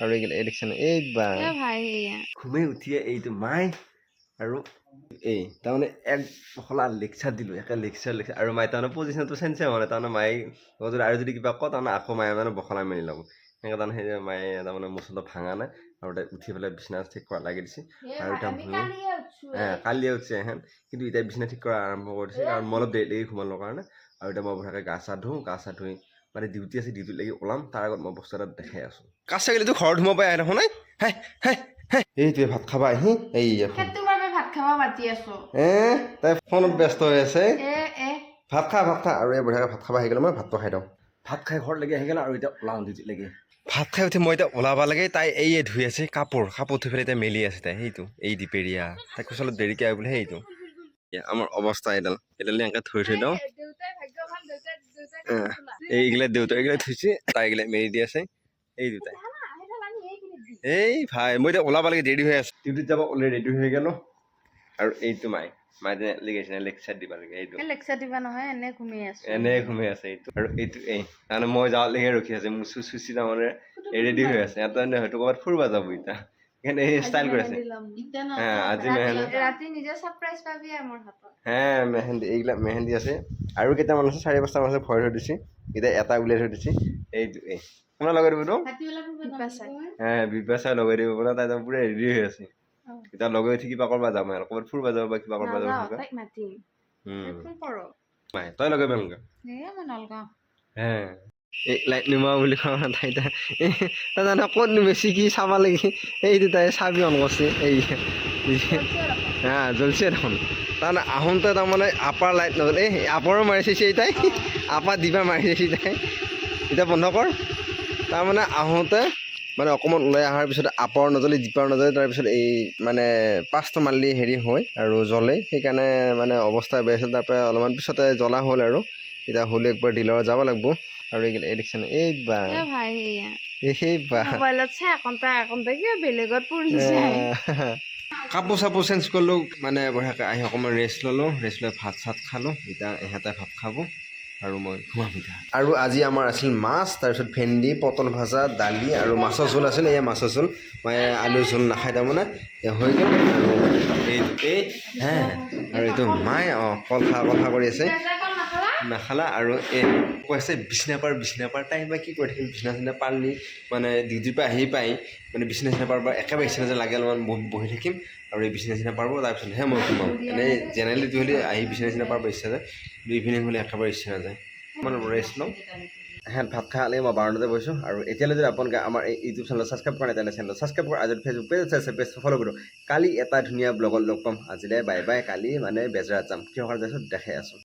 আৰু এই দেখিছেনে এই বা এ ঘুমে উঠিয়ে এইটো মাই আৰু এই তাৰমানে এক বহলা লেকচাৰ দিলোঁ একে লেকচাৰ লেকচাৰ আৰু মায়ে তাৰমানে পজিশ্যনটো চেঞ্চে হোৱা নাই তাৰমানে মায়ে যদি আৰু যদি কিবা কওঁ তাৰমানে আকৌ মায়ে মানে বহলাই মেলি ল'ব। সেনেকৈ তাৰমানে সেই যে মায়ে তাৰমানে মচলা ভাঙা নাই আৰু তাই উঠি পেলাই বিচনা ঠিক কৰা লাগি দিছে। আৰু এতিয়া ভুঙি হ্যাঁ কালিয়ে উঠছে হেন কিন্তু এতিয়া বিচনা ঠিক কৰা আৰম্ভ কৰিছে কাৰণ মই অলপ দেৰি দেৰি ঘুমালোঁ কাৰণে। আৰু এতিয়া মই বঢ়িয়াকৈ গা চা ধুওঁ গা চা ধুই মানে ডিউটি আছে ডিউটিত লাগি ওলাম তাৰ আগত মই বস্তু এটা দেখাই আছোঁ। কাছ ছাগলীটো ঘৰত সোমাব পাৰে দেখোন নাই হে হে হে। এইটোৱে ভাত খাবা আহি এই ভাত খাব মাতি আছো। এ তাই ফোনত ব্যস্ত হৈ আছে। এ এ। ভাত খা ভাত খা। আৰু এই বঢ়িয়াকৈ ভাত খাব আহি গ'লে মই ভাতটো খাই দিওঁ। ভাত খাই ঘৰত লাগি আহি গ'ল আৰু এতিয়া ওলাওঁ ডিউটিলৈকে ভাত খাই উঠি মই এতিয়া ওলাব লাগে তাই এইয়ে ধুই আছে কাপোৰ। কাপোৰ ধুই পেলাই এতিয়া মেলি আছে তাই সেইটো। এই দিপেৰীয়া। তাই কৈছে অলপ দেৰিকৈ আহ বোলে সেইটো। আমাৰ অৱস্থা এইডাল এইডাল এনেকৈ থৈ থৈ দিওঁ। এইগিলা দেউতাই এইগিলা থৈছে তাই এইগিলা মেলি দি আছে। এই দুটাই। এই ভাই মই এতিয়া ওলাব লাগে ৰেডি হৈ আছো। ডিউটিত যাব অলৰেডি ৰেডি হৈ গ'লো। আৰু এইটো মাই মাই যে লিখাইছে লেকচাৰ দিব লাগে এইটো। লেকচাৰ দিবা নহয় এনে ঘুমি আছো। এনে ঘুমাই আছে এইটো। আৰু এইটো এই তাৰমানে মই যাওঁলৈকে ৰখি আছে মোৰ চুচি তাৰমানে ৰেডি হৈ আছে। ইয়াত হয়তো ক'ৰবাত ফুৰিব যাব এতিয়া। ষ্টাইল কৰি আছে হ্যাঁ, আজি মেহেন্দি। ৰাতি নিজে সাৰপ্ৰাইজ পাবি আৰু মোৰ হাতত। হে মেহেন্দি এইবিলাক মেহেন্দি আছে। আৰু কেইটামান আছে চাৰি পাঁচটামান আছে ভৰাই থৈ দিছে। এতিয়া এটা উলিয়াই থৈ দিছে। এইটো এই কোনে লগাই দিব তোক? বিপাশাই। লগাই দিব। বোলে তাই একদম পুৰা ৰেডি হৈ আছে। এতিয়া লগাই উঠি কিবা কৰিব যাম আৰু। ক'ৰবাত ফুৰিব যাব বা কিবা কৰিব যাব। তাইক মাতিম। উম। ফোন কৰো। তই লগাই পেলাম এ মই নলগাওঁ। হে এই লাইট নিমা বুলি কোৱা তাই তাই ক'ত বেছি কি চাব লাগে। এইটো তাই চাবি অন কৰিছে, এই হা, জ্বলছে দেখোন। তাৰমানে আহোঁতে তাৰমানে আপাৰ লাইট নগ'ল। এই আপৰো মাৰিছে এই তাই। আপা দিবা মাৰিছে তাই। এতিয়া বন্ধ কৰ। তাৰমানে আহোঁতে মানে অকণমান ওলাই অহাৰ পিছত আপৰ নজ্বলি দীপাৰ নজ্বলি তাৰপিছত এই মানে পাঁচটো মাৰিলে হেৰি হয় আৰু জ্বলে। সেইকাৰণে মানে অৱস্থা বেয়া আছিল তাৰপৰা অলপমান পিছতে জ্বলা হ'ল আৰু। এতিয়া হ'লে একবাৰ ডিলাৰত যাব লাগিব। আৰু এই দেখিছেনে এই বা। ভাই এই বা। মোবাইলত চাই কিবা বেলেগত পৰি যায়। কাপোৰ চাপোৰ চেঞ্জ কৰিলোঁ মানে বঢ়িয়াকৈ আহি অকণমান ৰেষ্ট ল'লোঁ ৰেষ্ট লৈ ভাত চাত খালোঁ এতিয়া ইহঁতে ভাত খাব আৰু মই সোমাম এতিয়া আৰু আজি আমাৰ আছিল মাছ তাৰপিছত ভেন্দি পটল ভাজা দালি আৰু মাছৰ জোল আছিল এয়া মাছৰ জোল। মই আলু জোল নাখায় তাৰমানে হৈ গ'ল আৰু এইটো এই হে আৰু এইটো মায়ে অঁ কল খা কল খা কৰি আছে। নাখালা আৰু এই কৈ আছে বিচনা পাৰ বিচনা পাৰ তাই বা কি কৰি থাকিম বিচনা চিচনা পাৰলি মানে ডিউটিৰ পৰা আহি পাই মানে বিচনা চিচনা পাৰ একেবাৰে বিচনা যে লাগে অলপমান বহি থাকিম আৰু এই বিচনা চিচনা পাৰব তাৰপিছতহে মই সোমাম। এনেই জেনেৰেলি হ'লে আহি বিচনা চিচনা পাৰব ইচ্ছা যায় কিন্তু ইভিনিং হ'লে একেবাৰে ইচ্ছা নাযায়। অকণমান ৰেষ্ট লওঁ। হেন ভাত খালে মই বাৰণতে বহিছোঁ আৰু এতিয়ালৈ যদি আপোনালোকে আমাৰ এই ইউটিউব চেনেল ছাবস্ক্ৰাইব কৰা নাই তেনেহ'লে চেনেল ছাবস্ক্ৰাইব কৰা আজি ফেচবুক পেজ আছে পেজটো ফ'ল' কৰোঁ। কালি এটা ধুনীয়া ব্লগত লগ পাম। আজিলৈ বাই বাই কালি মানে বেজৰাত যাম। কিহৰ কাৰণে যাইছোঁ? দেখাই আছোঁ।